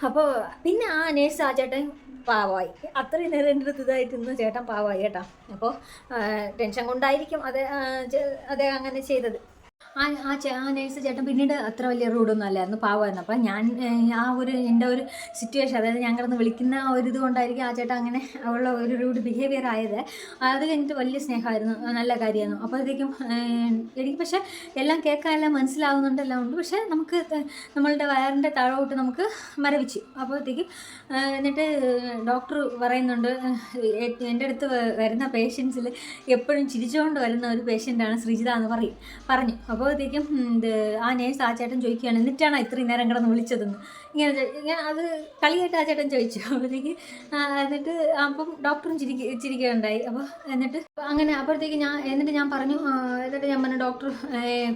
അപ്പോൾ പിന്നെ ആ നേഴ്സ് ആ ചേട്ടൻ പാവമായി അത്രയും നേരം എന്റെ അടുത്ത് ഇതായിട്ട് ഇന്ന് ചേട്ടൻ പാവായി കേട്ടോ. അപ്പോൾ ടെൻഷൻ കൊണ്ടായിരിക്കും അത് അദ്ദേഹം അങ്ങനെ ചെയ്തത്. ആ ആ ചേ ആ നേഴ്സ് ചേട്ടൻ പിന്നീട് അത്ര വലിയ റൂഡൊന്നും അല്ലായിരുന്നു പാവമായിരുന്നു. അപ്പം ഞാൻ ആ ഒരു എന്റെ ഒരു സിറ്റുവേഷൻ അതായത് ഞാൻ കിടന്ന് വിളിക്കുന്ന ഒരു ഇതുകൊണ്ടായിരിക്കും ആ ചേട്ടൻ അങ്ങനെ ഉള്ള ഒരു റൂഡ് ബിഹേവിയർ ആയത്. അത് കഴിഞ്ഞിട്ട് വലിയ സ്നേഹമായിരുന്നു നല്ല കാര്യമായിരുന്നു. അപ്പോഴത്തേക്കും എനിക്ക് പക്ഷേ എല്ലാം കേൾക്കാൻ എല്ലാം മനസ്സിലാവുന്നുണ്ട് എല്ലാം ഉണ്ട്. പക്ഷേ നമുക്ക് നമ്മളുടെ വയറിന്റെ താഴോട്ട് നമുക്ക് മരവിച്ചു. അപ്പോഴത്തേക്കും എന്നിട്ട് ഡോക്ടർ പറയുന്നുണ്ട് എന്റെ അടുത്ത് വരുന്ന പേഷ്യൻസിൽ എപ്പോഴും ചിരിച്ചുകൊണ്ട് വരുന്ന ഒരു പേഷ്യന്റാണ് ശ്രീജിത എന്ന് പറയും പറഞ്ഞു. അപ്പോഴത്തേക്കും ആ നേഴ്സ് ആ ചേട്ടൻ ചോദിക്കുകയാണ് എന്നിട്ടാണ് ഇത്രയും നേരം കിടന്ന് വിളിച്ചതെന്ന്? ഇങ്ങനെ ഞാൻ അത് കളിയായിട്ട് ആ ചേട്ടൻ ചോദിച്ചു. അപ്പോഴത്തേക്ക് എന്നിട്ട് അപ്പം ഡോക്ടറും ചിരിക്ക ചിരിക്കുകയുണ്ടായി. അപ്പോൾ എന്നിട്ട് അങ്ങനെ അപ്പോഴത്തേക്ക് ഞാൻ എന്നിട്ട് ഞാൻ പറഞ്ഞു എന്നിട്ട് ഞാൻ പറഞ്ഞു ഡോക്ടർ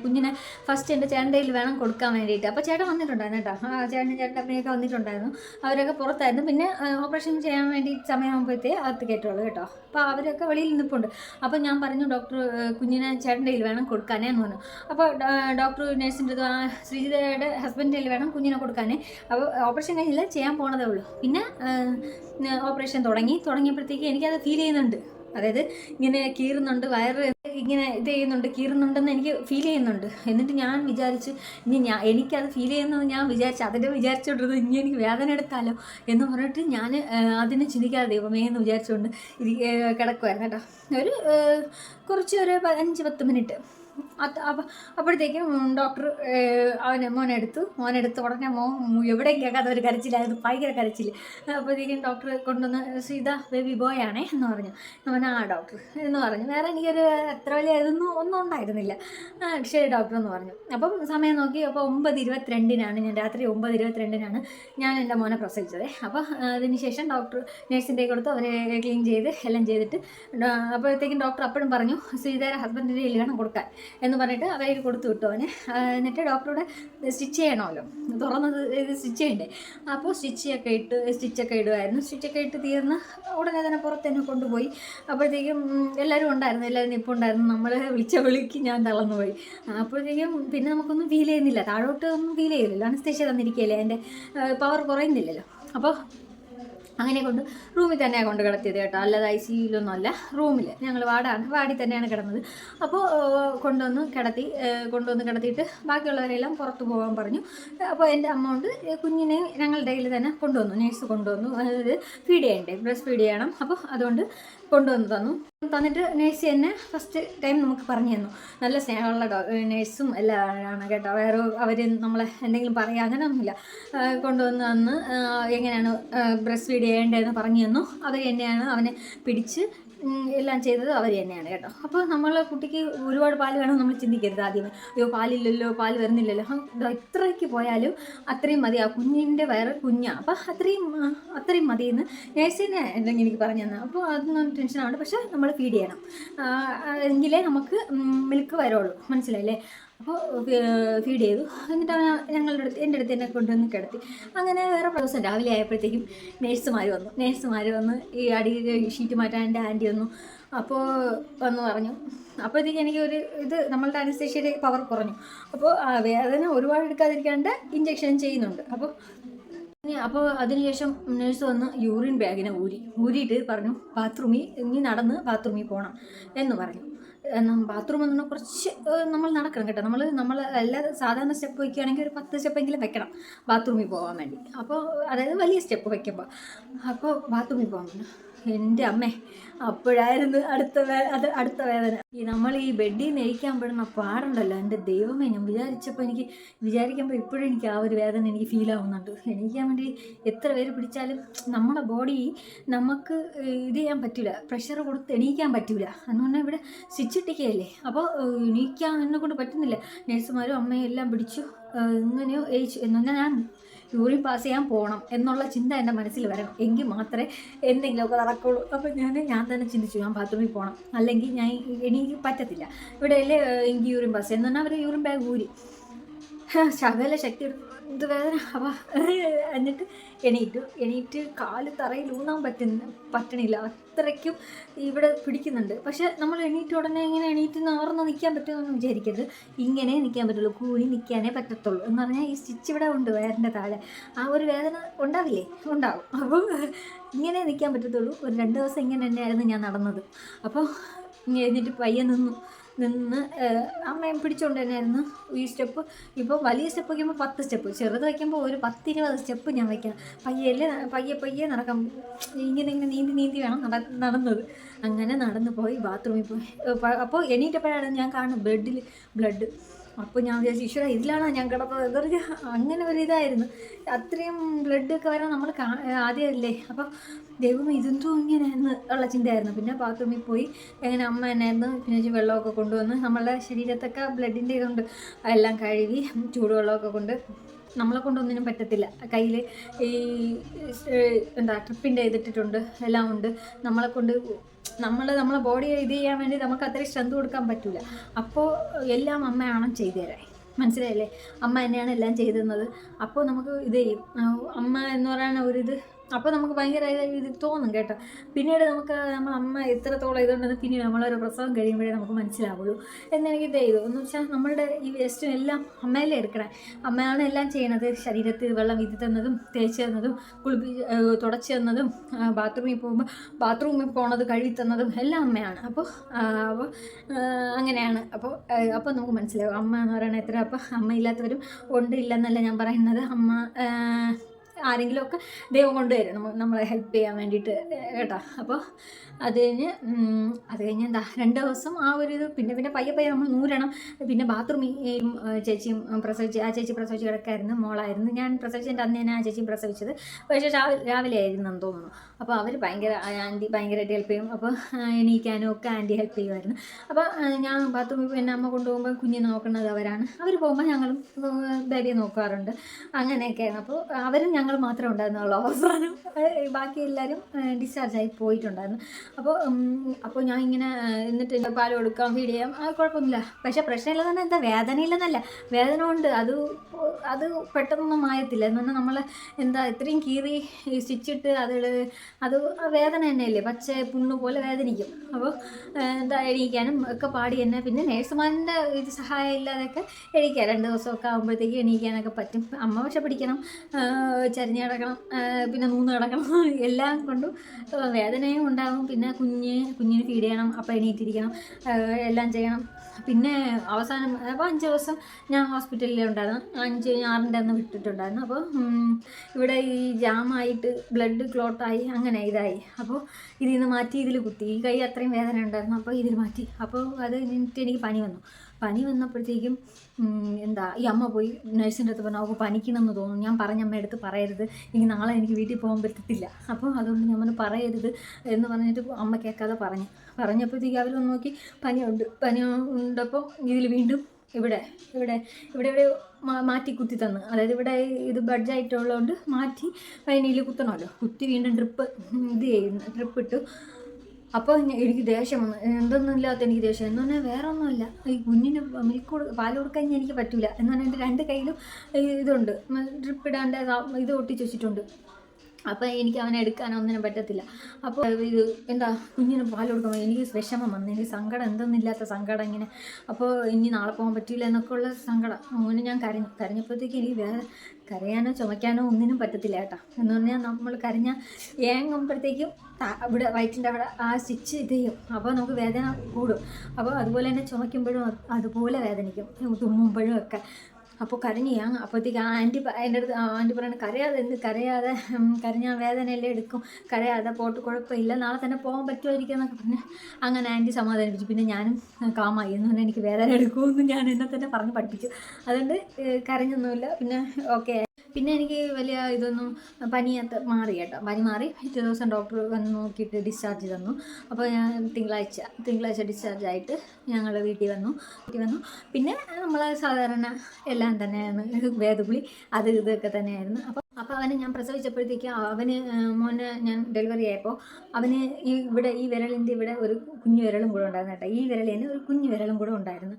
കുഞ്ഞിനെ ഫസ്റ്റ് എന്റെ ചേട്ടന്റെ കയ്യിൽ വേണം കൊടുക്കാൻ വേണ്ടിയിട്ട്. അപ്പോൾ ചേട്ടൻ വന്നിട്ടുണ്ടായിരുന്നു കേട്ടോ. ആ ചേട്ടൻ ചേട്ടന്റെ അമ്മയൊക്കെ വന്നിട്ടുണ്ടായിരുന്നു. അവരൊക്കെ പുറത്തായിരുന്നു. പിന്നെ ഓപ്പറേഷൻ ചെയ്യാൻ വേണ്ടി സമയമാകുമ്പോഴത്തേ അകത്ത് കേട്ടോളൂ കേട്ടോ. അപ്പോൾ അവരൊക്കെ വെളിയിൽ നിൽപ്പുണ്ട്. അപ്പോൾ ഞാൻ പറഞ്ഞു ഡോക്ടർ കുഞ്ഞിനെ ചേട്ടന്റെ കയ്യിൽ വേണം കൊടുക്കാനേ എന്ന് പറഞ്ഞു. അപ്പോൾ ഡോക്ടർ നേഴ്സിന്റെ ശ്രീജിതയുടെ ഹസ്ബൻഡിന്റെ കയ്യിൽ വേണം കുഞ്ഞിനെ കൊടുക്കാനേ. അപ്പോൾ ഓപ്പറേഷൻ കഴിഞ്ഞില്ല ചെയ്യാൻ പോണതേ ഉള്ളൂ. പിന്നെ ഓപ്പറേഷൻ തുടങ്ങി. തുടങ്ങിയപ്പോഴത്തേക്ക് എനിക്കത് ഫീൽ ചെയ്യുന്നുണ്ട്. അതായത് ഇങ്ങനെ കീറുന്നുണ്ട് വയറ് ഇങ്ങനെ ഇത് ചെയ്യുന്നുണ്ട് കീറുന്നുണ്ടെന്ന് എനിക്ക് ഫീൽ ചെയ്യുന്നുണ്ട്. എന്നിട്ട് ഞാൻ വിചാരിച്ച് ഇനി ഞാൻ എനിക്കത് ഫീൽ ചെയ്യുന്നത് ഞാൻ വിചാരിച്ചു. അതിന്റെ വിചാരിച്ചോണ്ടിരുന്നത് ഇനി എനിക്ക് വേദന എടുത്താലോ എന്ന് പറഞ്ഞിട്ട് ഞാൻ അതിനെ ചിന്തിക്കാതെ ദൈവമേ എന്ന് വിചാരിച്ചുകൊണ്ട് ഇത് കിടക്കുമായിരുന്നു കേട്ടോ. ഒരു കുറച്ച് ഒരു അഞ്ച് പത്ത് മിനിറ്റ്. അപ്പോഴത്തേക്കും ഡോക്ടർ അവനെ മോനെടുത്തു. മോനെടുത്ത് ഉടനെ മോൻ എവിടെയും കേൾക്കാത്ത ഒരു കരച്ചിലായിരുന്നു ഭയങ്കര കരച്ചിൽ അപ്പോഴത്തേക്കും ഡോക്ടർ കൊണ്ടുവന്ന് സീത ബേബി ബോയ് ആണേ എന്ന് പറഞ്ഞു. അവൻ ആ ഡോക്ടർ എന്ന് പറഞ്ഞു. വേറെ എനിക്കൊരു എത്ര വലിയ ഇതൊന്നും ഒന്നും ഉണ്ടായിരുന്നില്ല. ശരി ഡോക്ടർ എന്ന് പറഞ്ഞു. അപ്പം സമയം നോക്കി അപ്പോൾ ഒമ്പത് ഇരുപത്തിരണ്ടിനാണ് ഞാൻ രാത്രി ഒമ്പത് ഇരുപത്തിരണ്ടിനാണ് ഞാൻ എന്റെ മോനെ പ്രസവിച്ചത്. അപ്പോൾ അതിന് ശേഷം ഡോക്ടർ നേഴ്സിന്റെ കൊടുത്ത് അവരെ ക്ലീൻ ചെയ്ത് എല്ലാം ചെയ്തിട്ട് അപ്പോഴത്തേക്കും ഡോക്ടർ അപ്പോഴും പറഞ്ഞു സീതയുടെ ഹസ്ബൻഡിന്റെ കയ്യിൽ കൊടുക്കാൻ. എന്ന് പറഞ്ഞിട്ട് അവരെ കൊടുത്തു വിട്ടു അവന്. എന്നിട്ട് ഡോക്ടറോട് സ്റ്റിച്ച് ചെയ്യണമല്ലോ. തുറന്നത് ഇത് സ്റ്റിച്ച് ചെയ്യണ്ടേ? അപ്പോൾ സ്റ്റിച്ചൊക്കെ ഇട്ട് സ്റ്റിച്ചൊക്കെ ഇടുമായിരുന്നു സ്റ്റിച്ചൊക്കെ ഇട്ട് തീർന്ന് ഉടനെ തന്നെ പുറത്ത് തന്നെ കൊണ്ടുപോയി. അപ്പോഴത്തേക്കും എല്ലാവരും ഉണ്ടായിരുന്നു. എല്ലാവരും ഇപ്പോൾ ഉണ്ടായിരുന്നു നമ്മൾ വിളിച്ച വിളിക്ക് ഞാൻ തളർന്നു പോയി അപ്പോഴത്തേക്കും പിന്നെ നമുക്കൊന്നും ഫീൽ ചെയ്യുന്നില്ല. താഴോട്ട് ഒന്നും ഫീൽ ചെയ്യുന്നില്ല അനസ്തേഷ്യ തന്നിരിക്കുകയല്ലേ എന്റെ പവർ കുറയുന്നില്ലല്ലോ. അപ്പോൾ അങ്ങനെ കൊണ്ട് റൂമിൽ തന്നെയാണ് കൊണ്ട് കിടത്തിയത് കേട്ടോ. അല്ലാതെ ഐ സിയിലൊന്നും അല്ല റൂമിൽ ഞങ്ങൾ വാടാണ് വാടി തന്നെയാണ് കിടന്നത്. അപ്പോൾ കൊണ്ടുവന്ന് കിടത്തി കൊണ്ടുവന്ന് കിടത്തിയിട്ട് ബാക്കിയുള്ളവരെല്ലാം പുറത്ത് പോകാൻ പറഞ്ഞു. അപ്പോൾ എന്റെ അമ്മ കുഞ്ഞിനെ ഞങ്ങളുടെ കയ്യിൽ തന്നെ കൊണ്ടുവന്നു. നേഴ്സ് കൊണ്ടുവന്നു. അതായത് ഫീഡ് ചെയ്യണ്ടേ? ബ്രസ്റ്റ് ഫീഡ് ചെയ്യണം. അപ്പോൾ അതുകൊണ്ട് കൊണ്ടുവന്ന് തന്നു. തന്നിട്ട് നേഴ്സ് തന്നെ ഫസ്റ്റ് ടൈം നമുക്ക് പറഞ്ഞു തന്നു. നല്ല സ്നേഹമുള്ള ഡോ നേഴ്സും എല്ലാവരാണ് കേട്ടോ. വേറെ അവർ നമ്മളെ എന്തെങ്കിലും പറയുക അങ്ങനെയൊന്നുമില്ല കൊണ്ടുവന്ന് തന്ന് എങ്ങനെയാണ് ബ്രസ്റ്റ് ഫീഡ് ചെയ്യേണ്ടതെന്ന് പറഞ്ഞു തന്നു. അവർ തന്നെയാണ് അവനെ പിടിച്ച് എല്ലാം ചെയ്തത് അവർ തന്നെയാണ് കേട്ടോ. അപ്പോൾ നമ്മൾ കുട്ടിക്ക് ഒരുപാട് പാൽ വേണം നമ്മൾ ചിന്തിക്കരുത് ആദ്യമേ. അയ്യോ പാലില്ലല്ലോ പാൽ വരുന്നില്ലല്ലോ. ഇത്രയ്ക്ക് പോയാലും അത്രയും മതി. ആ കുഞ്ഞിന്റെ വയറ് കുഞ്ഞാണ് അപ്പോൾ അത്രയും അത്രയും മതി എന്ന് നേഴ്സിനെ എന്തെങ്കിലും എനിക്ക് പറഞ്ഞു തന്നെ. അപ്പോൾ അതൊന്നും ടെൻഷനാണ് പക്ഷേ നമ്മൾ ഫീഡ് ചെയ്യണം. എങ്കിലേ നമുക്ക് മിൽക്ക് വരുള്ളൂ. മനസ്സിലായില്ലേ? അപ്പോൾ ഫീഡ് ചെയ്തു. എന്നിട്ട് ഞങ്ങളുടെ അടുത്ത് എന്റെ അടുത്ത് എന്നെ കൊണ്ടുവന്ന് കിടത്തി. അങ്ങനെ വേറെ ദിവസം രാവിലെ ആയപ്പോഴത്തേക്കും നേഴ്സുമാർ വന്നു. നേഴ്സുമാർ വന്ന് ഈ അടി ഷീറ്റ് മാറ്റാൻ എന്റെ ആന്റി വന്നു. അപ്പോൾ വന്ന് പറഞ്ഞു. അപ്പോഴത്തേക്ക് എനിക്ക് ഒരു ഇത് നമ്മളുടെ അനസ്തേഷ്യയുടെ പവർ കുറഞ്ഞു. അപ്പോൾ വേദന ഒരുപാട് എടുക്കാതിരിക്കാണ്ട് ഇഞ്ചെക്ഷൻ ചെയ്യുന്നുണ്ട്. അപ്പോൾ അപ്പോൾ അതിനുശേഷം നേഴ്സ് വന്ന് യൂറിൻ ബാഗിനെ ഊരി. ഊരിയിട്ട് പറഞ്ഞു ബാത്റൂമിൽ ഇനി നടന്ന് ബാത്റൂമിൽ പോകണം എന്ന് പറഞ്ഞു. ബാത്റൂം എന്ന് പറഞ്ഞാൽ കുറച്ച് നമ്മൾ നടക്കണം കേട്ടോ. നമ്മൾ നമ്മൾ എല്ലാ സാധാരണ സ്റ്റെപ്പ് വയ്ക്കുകയാണെങ്കിൽ ഒരു പത്ത് സ്റ്റെപ്പെങ്കിലും വെക്കണം ബാത്റൂമിൽ പോകാൻ വേണ്ടി. അപ്പോൾ അതായത് വലിയ സ്റ്റെപ്പ് വയ്ക്കുമ്പോൾ അപ്പോൾ ബാത്റൂമിൽ പോകാൻ പറഞ്ഞു. എന്റെ അമ്മേ അപ്പോഴായിരുന്നു അടുത്ത അത് അടുത്ത വേദന. ഈ നമ്മൾ ഈ ബെഡിൽ നിന്ന് എഴിക്കാൻ പെടുന്ന പാടുണ്ടല്ലോ എന്റെ ദൈവമേ ഞാൻ വിചാരിച്ചപ്പോൾ എനിക്ക് വിചാരിക്കുമ്പോൾ ഇപ്പോഴും എനിക്ക് ആ ഒരു വേദന എനിക്ക് ഫീൽ ആവുന്നുണ്ട്. എണീക്കാൻ വേണ്ടി എത്ര പേര് പിടിച്ചാലും നമ്മുടെ ബോഡി നമുക്ക് ഇത് ചെയ്യാൻ പറ്റില്ല പ്രഷർ കൊടുത്ത് എണീക്കാൻ പറ്റില്ല പറഞ്ഞാൽ ഇവിടെ ഇട്ടിക്കുകയല്ലേ അപ്പോൾ എണീക്കാൻ എന്നെ കൊണ്ട് പറ്റുന്നില്ല. നഴ്സുമാരും അമ്മയും എല്ലാം പിടിച്ചു ഇങ്ങനെയോ ഏച്ചു എന്ന് പറഞ്ഞാൽ ഞാൻ യൂറിൻ പാസ് ചെയ്യാൻ പോകണം എന്നുള്ള ചിന്ത എന്റെ മനസ്സിൽ വരണം. എങ്കിൽ മാത്രമേ എന്തെങ്കിലുമൊക്കെ നടക്കുള്ളൂ. അപ്പോൾ ഞാൻ ഞാൻ തന്നെ ചിന്തിച്ചു ഞാൻ ബാത്റൂമിൽ പോകണം അല്ലെങ്കിൽ ഞാൻ എനിക്ക് പറ്റത്തില്ല. ഇവിടെ അല്ലേ എനിക്ക് യൂറിൻ പാസ് എന്ന് പറഞ്ഞാൽ അവർ യൂറിൻ ബാഗ് ഊരി. ശകല ശക്തി എടുത്ത് വേദന? എന്നിട്ട് എണീറ്റു. എണീറ്റ് കാൽ തറയിൽ ഊന്നാൻ പറ്റുന്ന പറ്റണില്ല. അത്രയ്ക്കും ഇവിടെ പിടിക്കുന്നുണ്ട്. പക്ഷെ നമ്മൾ എണീറ്റ് ഉടനെ ഇങ്ങനെ എണീറ്റ് നാർന്ന് നിൽക്കാൻ പറ്റുമെന്ന് വിചാരിക്കരുത്. ഇങ്ങനെ നിൽക്കാൻ പറ്റുള്ളൂ. കൂടി നിൽക്കാനേ പറ്റത്തുള്ളൂ എന്ന് പറഞ്ഞാൽ ഈ സ്റ്റിച്ച് ഇവിടെ ഉണ്ട് വയറിന്റെ താഴെ. ആ ഒരു വേദന ഉണ്ടാവില്ലേ? ഉണ്ടാവും. അപ്പോൾ ഇങ്ങനെ നിൽക്കാൻ പറ്റത്തുള്ളൂ. ഒരു രണ്ട് ദിവസം ഇങ്ങനെ തന്നെയായിരുന്നു ഞാൻ നടന്നത്. അപ്പോൾ എന്നിട്ട് പയ്യെ നിന്നു. നിന്ന് അമ്മയും പിടിച്ചുകൊണ്ട് തന്നെയായിരുന്നു ഈ സ്റ്റെപ്പ്. ഇപ്പോൾ വലിയ സ്റ്റെപ്പ് വയ്ക്കുമ്പോൾ പത്ത് സ്റ്റെപ്പ്. ചെറുത് വയ്ക്കുമ്പോൾ ഒരു പത്തിരുപത് സ്റ്റെപ്പ് ഞാൻ വയ്ക്കണം. പയ്യല്ലേ പയ്യെ പയ്യെ നടക്കാൻ ഇങ്ങനെ ഇങ്ങനെ നീന്തി നീന്തി വേണം നട നടന്നത്. അങ്ങനെ നടന്നു പോയി ബാത്റൂമിൽ പോയി. അപ്പോൾ എണീറ്റപ്പോഴാണ് ഞാൻ കാണുന്നത് ബെഡിൽ ബ്ലഡ്. അപ്പോൾ ഞാൻ വിചാരിച്ചു ഈശ്വര ഇതിലാണോ ഞാൻ കിടന്നത്? പറയുക അങ്ങനെ ഒരു ഇതായിരുന്നു. അത്രയും ബ്ലഡൊക്കെ വരാൻ നമ്മൾ ആദ്യമല്ലേ? അപ്പം ദൈവം ഇതെന്തോ ഇങ്ങനെ എന്ന് ഉള്ള ചിന്തയായിരുന്നു. പിന്നെ ബാത്റൂമിൽ പോയി എങ്ങനെ അമ്മ എന്നായിരുന്നു പിന്നെ വെള്ളമൊക്കെ കൊണ്ടുവന്ന് നമ്മളുടെ ശരീരത്തൊക്കെ ബ്ലഡിന്റെ ഇതുകൊണ്ട് എല്ലാം കഴുകി ചൂടുവെള്ളമൊക്കെ കൊണ്ട് നമ്മളെ കൊണ്ടൊന്നിനും പറ്റത്തില്ല. കയ്യിൽ ഈ എന്താ ട്രിപ്പിന്റെ ഇതിട്ടിട്ടുണ്ട്. എല്ലാം ഉണ്ട്. നമ്മളെ കൊണ്ട് നമ്മൾ നമ്മളെ ബോഡി ഇത് ചെയ്യാൻ വേണ്ടി നമുക്ക് അത്രയും സ്ട്രെങ്ത് കൊടുക്കാൻ പറ്റില്ല അപ്പോൾ എല്ലാം അമ്മയാണ് ചെയ്തു തരാൻ മനസ്സിലായില്ലേ? അമ്മ തന്നെയാണ് എല്ലാം ചെയ്തിരുന്നത് അപ്പോൾ നമുക്ക് ഇത് ചെയ്യും. അമ്മ എന്ന് പറയുന്ന ഒരിത് അപ്പോൾ നമുക്ക് ഭയങ്കര ഇത് തോന്നും കേട്ടോ. പിന്നീട് നമുക്ക് നമ്മൾ അമ്മ എത്രത്തോളം ഇതുണ്ടെന്ന് പിന്നീട് നമ്മളൊരു പ്രസവം കഴിയുമ്പോഴേ നമുക്ക് മനസ്സിലാവുള്ളൂ. എന്നെനിക്ക് ദൈവം എന്ന് വെച്ചാൽ നമ്മളുടെ ഈ വേസ്റ്റും എല്ലാം അമ്മയല്ലേ എടുക്കണേ. അമ്മയാണ് എല്ലാം ചെയ്യണത്. ശരീരത്തിൽ വെള്ളം വിധി തന്നതും തേച്ച് തന്നതും കുളിപ്പി തുടച്ച് തന്നതും ബാത്റൂമിൽ പോകുമ്പോൾ ബാത്റൂമിൽ പോണത് കഴുകി തന്നതും എല്ലാം അമ്മയാണ്. അപ്പോൾ അപ്പോൾ അങ്ങനെയാണ്. അപ്പോൾ അപ്പോൾ നമുക്ക് മനസ്സിലാവും. അമ്മ എന്ന് പറയുന്നത് എത്ര? അപ്പോൾ അമ്മ ഇല്ലാത്തവരും ഉണ്ട് ഇല്ലെന്നല്ല ഞാൻ പറയുന്നത്. അമ്മ ആരെങ്കിലുമൊക്കെ ദൈവം കൊണ്ടുവരും. നമ്മൾ നമ്മളെ ഹെൽപ്പ് ചെയ്യാൻ വേണ്ടിയിട്ട് കേട്ടോ? അപ്പോൾ അത് കഴിഞ്ഞ് അത് കഴിഞ്ഞ് എന്താ രണ്ട് ദിവസം ആ ഒരു ഇത് പിന്നെ പിന്നെ പയ്യെ പയ്യെ നമ്മൾ നൂരണം. പിന്നെ ബാത്റൂമിൽ ചേച്ചിയും പ്രസവിച്ച് ആ ചേച്ചി പ്രസവിച്ച് കിടക്കായിരുന്നു മോളായിരുന്നു. ഞാൻ പ്രസവിച്ചതിന്റെ അന്ന് തന്നെ ആ ചേച്ചിയും പ്രസവിച്ചത്. പക്ഷേ രാവിലെ ആയിരുന്നു എന്ന് തോന്നുന്നു. അപ്പോൾ അവർ ഭയങ്കര ആന്റി ഭയങ്കരമായിട്ട് ഹെൽപ്പ് ചെയ്യും. അപ്പോൾ എണീക്കാനും ഒക്കെ ആന്റി ഹെൽപ്പ് ചെയ്യുമായിരുന്നു. അപ്പോൾ ഞാൻ ബാത്റൂമിൽ പിന്നെ അമ്മ കൊണ്ടുപോകുമ്പോൾ കുഞ്ഞ് നോക്കുന്നത് അവരാണ്. അവർ പോകുമ്പോൾ ഞങ്ങളും ബേബിയെ നോക്കാറുണ്ട്. അങ്ങനെയൊക്കെയായിരുന്നു. അപ്പോൾ അവരും ഞങ്ങൾ മാത്രമേ ഉണ്ടായിരുന്നുള്ളൂ. അവസാനം ബാക്കി എല്ലാവരും ഡിസ്ചാർജ് ആയി പോയിട്ടുണ്ടായിരുന്നു. അപ്പോൾ അപ്പോൾ ഞാൻ ഇങ്ങനെ എന്നിട്ട് എന്നിട്ട് പാൽ കൊടുക്കാം ഫീഡ് ചെയ്യാം. കുഴപ്പമൊന്നുമില്ല. പക്ഷേ പ്രശ്നമില്ലെന്ന് പറഞ്ഞാൽ എന്താ വേദനയില്ലെന്നല്ല. വേദന ഉണ്ട്. അത് അത് പെട്ടെന്നൊന്നും മായത്തില്ല. എന്ന് പറഞ്ഞാൽ നമ്മൾ എന്താ ഇത്രയും കീറി സ്റ്റിച്ചിട്ട് അത് അത് വേദന തന്നെയല്ലേ? പച്ച പുണ്ണു പോലെ വേദനിക്കും. അപ്പോൾ എന്താ എണീക്കാനും ഒക്കെ പാടി തന്നെ. പിന്നെ നേഴ്സുമാരിന്റെ ഇത് സഹായം ഇല്ലാതെയൊക്കെ എണീക്കാം. രണ്ട് ദിവസമൊക്കെ ആകുമ്പോഴത്തേക്ക് എണീക്കാനൊക്കെ പറ്റും. അമ്മ പക്ഷെ പിടിക്കണം. ചരിഞ്ഞ് കിടക്കണം പിന്നെ നൂന്ന് കിടക്കണം എല്ലാം കൊണ്ടും വേദനയും ഉണ്ടാകും. പിന്നെ കുഞ്ഞ് കുഞ്ഞിന് ഫീഡ് ചെയ്യണം അപ്പം എണീറ്റിരിക്കണം എല്ലാം ചെയ്യണം. പിന്നെ അവസാനം അപ്പോൾ അഞ്ച് ദിവസം ഞാൻ ഹോസ്പിറ്റലിൽ ഉണ്ടായിരുന്നു. അഞ്ച് ആറിന്റെ അന്ന് വിട്ടിട്ടുണ്ടായിരുന്നു. അപ്പോൾ ഇവിടെ ഈ ജാമായിട്ട് ബ്ലഡ് ക്ലോട്ടായി അങ്ങനെ ഇതായി. അപ്പോൾ ഇതിൽ നിന്ന് മാറ്റി ഇതിൽ കുത്തി. ഈ കൈ അത്രയും വേദന ഉണ്ടായിരുന്നു. അപ്പോൾ ഇതിൽ മാറ്റി. അപ്പോൾ അത് എനിക്ക് പനി വന്നു. പനി വന്നപ്പോഴത്തേക്കും എന്താ ഈ അമ്മ പോയി നഴ്സിന്റെ അടുത്ത് പറഞ്ഞു അവൾക്ക് പനിക്കണമെന്ന് തോന്നുന്നു. ഞാൻ പറഞ്ഞ അമ്മ എടുത്ത് പറയരുത്. ഇനി നാളെ എനിക്ക് വീട്ടിൽ പോകാൻ പറ്റത്തില്ല. അപ്പോൾ അതുകൊണ്ട് ഞാൻ പറഞ്ഞു പറയരുത് എന്ന് പറഞ്ഞിട്ട് അമ്മ കേൾക്കാതെ പറഞ്ഞു. പറഞ്ഞപ്പോഴത്തേക്ക് അവർ വന്ന് നോക്കി പനിയുണ്ട്. പനി ഉണ്ടപ്പോൾ ഇതിൽ വീണ്ടും ഇവിടെ ഇവിടെ ഇവിടെ ഇവിടെ മാറ്റി കുത്തി തന്നു. അതായത് ഇവിടെ ഇത് ബഡ്ജായിട്ടുള്ളതുകൊണ്ട് മാറ്റി പനിയിൽ കുത്തണമല്ലോ. കുത്തി വീണ്ടും ഡ്രിപ്പ് ഇത് ചെയ്യുന്നു ഡ്രിപ്പ് ഇട്ടു. അപ്പോൾ എനിക്ക് ദേഷ്യം വന്നു. എന്തൊന്നും ഇല്ലാത്ത എനിക്ക് ദേഷ്യം. എന്ന് പറഞ്ഞാൽ വേറെ ഒന്നുമില്ല ഈ കുഞ്ഞിന് മിൽക്ക് കൊടു പാൽ കൊടുക്കാൻ എനിക്ക് പറ്റില്ല എന്ന് പറഞ്ഞാൽ എന്റെ രണ്ട് കയ്യിലും ഇതുണ്ട്. ഡ്രിപ്പ് ദാ- ഇത് ഒട്ടിച്ച് വെച്ചിട്ടുണ്ട്. അപ്പോൾ എനിക്ക് അവനെ എടുക്കാൻ ഒന്നിനും പറ്റത്തില്ല. അപ്പോൾ ഇത് എന്താ കുഞ്ഞിന് പാൽ കൊടുക്കുമ്പോൾ എനിക്ക് വിഷമം വന്നു. എനിക്ക് സങ്കടം എന്തൊന്നുമില്ലാത്ത സങ്കടം ഇങ്ങനെ. അപ്പോൾ ഇനി നാളെ പോകാൻ പറ്റില്ല എന്നൊക്കെ ഉള്ള സങ്കടം. അങ്ങനെ ഞാൻ കരഞ്ഞു കരഞ്ഞപ്പോഴത്തേക്ക് എനിക്ക് വേറെ കരയാനോ ചുമയ്ക്കാനോ ഒന്നിനും പറ്റത്തില്ല കേട്ടോ. എന്ന് പറഞ്ഞാൽ നമ്മൾ കരഞ്ഞ ഏങ്ങുമ്പോഴത്തേക്കും ഇവിടെ വയറ്റിന്റെ അവിടെ ആ സ്റ്റിച്ച് ഇത് ചെയ്യും. അപ്പോൾ നമുക്ക് വേദന കൂടും. അപ്പോൾ അതുപോലെ തന്നെ ചുമയ്ക്കുമ്പോഴും അത് അതുപോലെ വേദനിക്കും. തുമ്മുമ്പോഴും ഒക്കെ. അപ്പോൾ കരഞ്ഞു അപ്പോഴത്തേക്ക് ആ ആന്റി എന്റെ അടുത്ത് ആന്റി പറയുന്നത് കരയാതെ എന്ത്? കരയാതെ? കരഞ്ഞാൽ വേദനയല്ലേ എടുക്കും? കരയാതെ പോട്ട് കുഴപ്പമില്ല. നാളെ തന്നെ പോകാൻ പറ്റുമായിരിക്കും എന്നൊക്കെ പറഞ്ഞ് അങ്ങനെ ആന്റി സമാധാനിപ്പിച്ചു. പിന്നെ ഞാനും കാമായി. എന്ന് പറഞ്ഞാൽ എനിക്ക് വേദന എടുക്കുമെന്ന് ഞാൻ എന്നെ തന്നെ പറഞ്ഞ് പഠിപ്പിച്ചു. അതുകൊണ്ട് കരഞ്ഞൊന്നുമില്ല. പിന്നെ ഓക്കെ. പിന്നെ എനിക്ക് വലിയ ഇതൊന്നും പനിയത്ത് മാറി കേട്ടോ. പനി മാറി. പിറ്റേ ദിവസം ഡോക്ടർ വന്ന് നോക്കിയിട്ട് ഡിസ്ചാർജ് തന്നു. അപ്പോൾ ഞാൻ തിങ്കളാഴ്ച തിങ്കളാഴ്ച ഡിസ്ചാർജ് ആയിട്ട് ഞങ്ങൾ വീട്ടിൽ വന്നു. വീട്ടിൽ വന്നു. പിന്നെ നമ്മൾ സാധാരണ എല്ലാം തന്നെയാണ്. വേദപുളി അത് ഇതൊക്കെ തന്നെയായിരുന്നു. അപ്പോൾ അപ്പോൾ അവന് ഞാൻ പ്രസവിച്ചപ്പോഴത്തേക്ക് അവന് മോനെ ഞാൻ ഡെലിവറി ആയപ്പോൾ അവന് ഈ ഇവിടെ ഈ വിരലിന്റെ ഇവിടെ ഒരു കുഞ്ഞു വിരലും കൂടെ ഉണ്ടായിരുന്നു കേട്ടോ. ഈ വിരലിന് ഒരു കുഞ്ഞു വിരലും കൂടെ ഉണ്ടായിരുന്നു.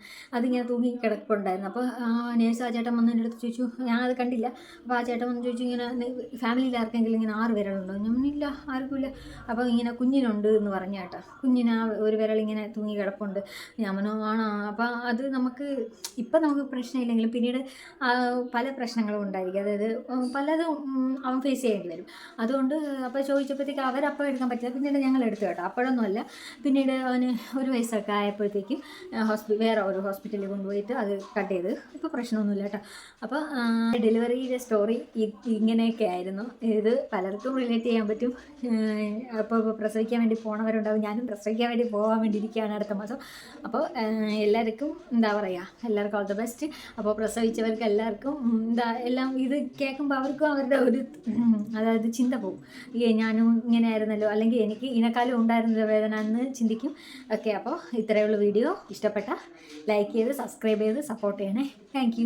ഞാൻ തൂങ്ങി കിടപ്പുണ്ടായിരുന്നു. അപ്പോൾ നേഴ്സ് ആ ചേട്ടൻ വന്ന് എന്റെ അടുത്ത് ചോദിച്ചു ഞാൻ അത് കണ്ടില്ല. അപ്പോൾ ആ ചേട്ടൻ വന്ന് ചോദിച്ചു ഇങ്ങനെ ഫാമിലിയിൽ ആർക്കെങ്കിലും ഇങ്ങനെ ആറ് വിരലുണ്ടോ? ഞാൻ ഇല്ല ആർക്കുമില്ല. അപ്പോൾ ഇങ്ങനെ കുഞ്ഞിനുണ്ട് എന്ന് പറഞ്ഞു കേട്ടോ. കുഞ്ഞിന് ആ ഒരു വിരൽ ഇങ്ങനെ തൂങ്ങി കിടപ്പുണ്ട്. ഞാൻ മനോ ആണോ? അപ്പോൾ അത് നമുക്ക് ഇപ്പം നമുക്ക് പ്രശ്നമില്ലെങ്കിലും പിന്നീട് പല പ്രശ്നങ്ങളും ഉണ്ടായിരിക്കും. അതായത് പലതും അവൻ ഫേസ് ചെയ്യേണ്ടി വരും. അതുകൊണ്ട് അപ്പോൾ ചോദിച്ചപ്പോഴത്തേക്ക് അവരപ്പോൾ എടുക്കാൻ പറ്റില്ല. പിന്നീട് ഞങ്ങൾ എടുത്തു കേട്ടോ. അപ്പോഴൊന്നുമല്ല. പിന്നീട് അവന് ഒരു വയസ്സൊക്കെ ആയപ്പോഴത്തേക്ക് ഹോസ്പി വേറെ ഒരു ഹോസ്പിറ്റലിൽ കൊണ്ടുപോയിട്ട് അത് കട്ട് ചെയ്ത്. ഇപ്പോൾ പ്രശ്നമൊന്നുമില്ല കേട്ടോ. അപ്പോൾ ഡെലിവറിയുടെ സ്റ്റോറി ഇങ്ങനെയൊക്കെ ആയിരുന്നു. ഇത് പലർക്കും റിലേറ്റ് ചെയ്യാൻ പറ്റും. അപ്പോൾ പ്രസവിക്കാൻ വേണ്ടി പോണവരുണ്ടാവും. ഞാനും പ്രസവിക്കാൻ വേണ്ടി പോകാൻ വേണ്ടി ഇരിക്കുകയാണ് അടുത്ത മാസം. അപ്പോൾ എല്ലാവർക്കും എന്താ പറയുക എല്ലാവർക്കും ഓൾ ദ ബെസ്റ്റ് അപ്പോൾ പ്രസവിച്ചവർക്ക് എല്ലാവർക്കും എന്താ എല്ലാം ഇത് കേൾക്കുമ്പോൾ അവർക്കും അവരുടെ ഒരു അതായത് ചിന്ത പോകും. ഈ ഞാനും ഇങ്ങനെ ആയിരുന്നല്ലോ അല്ലെങ്കിൽ എനിക്ക് ഇതിനേക്കാളും ഉണ്ടായിരുന്നല്ലോ വേദന എന്ന് ചിന്തിക്കും. ഓക്കെ അപ്പോൾ ഇത്രയുള്ള വീഡിയോ. ഇഷ്ടപ്പെട്ട ലൈക്ക് ചെയ്ത് സബ്സ്ക്രൈബ് ചെയ്ത് സപ്പോർട്ട് ചെയ്യണേ. താങ്ക്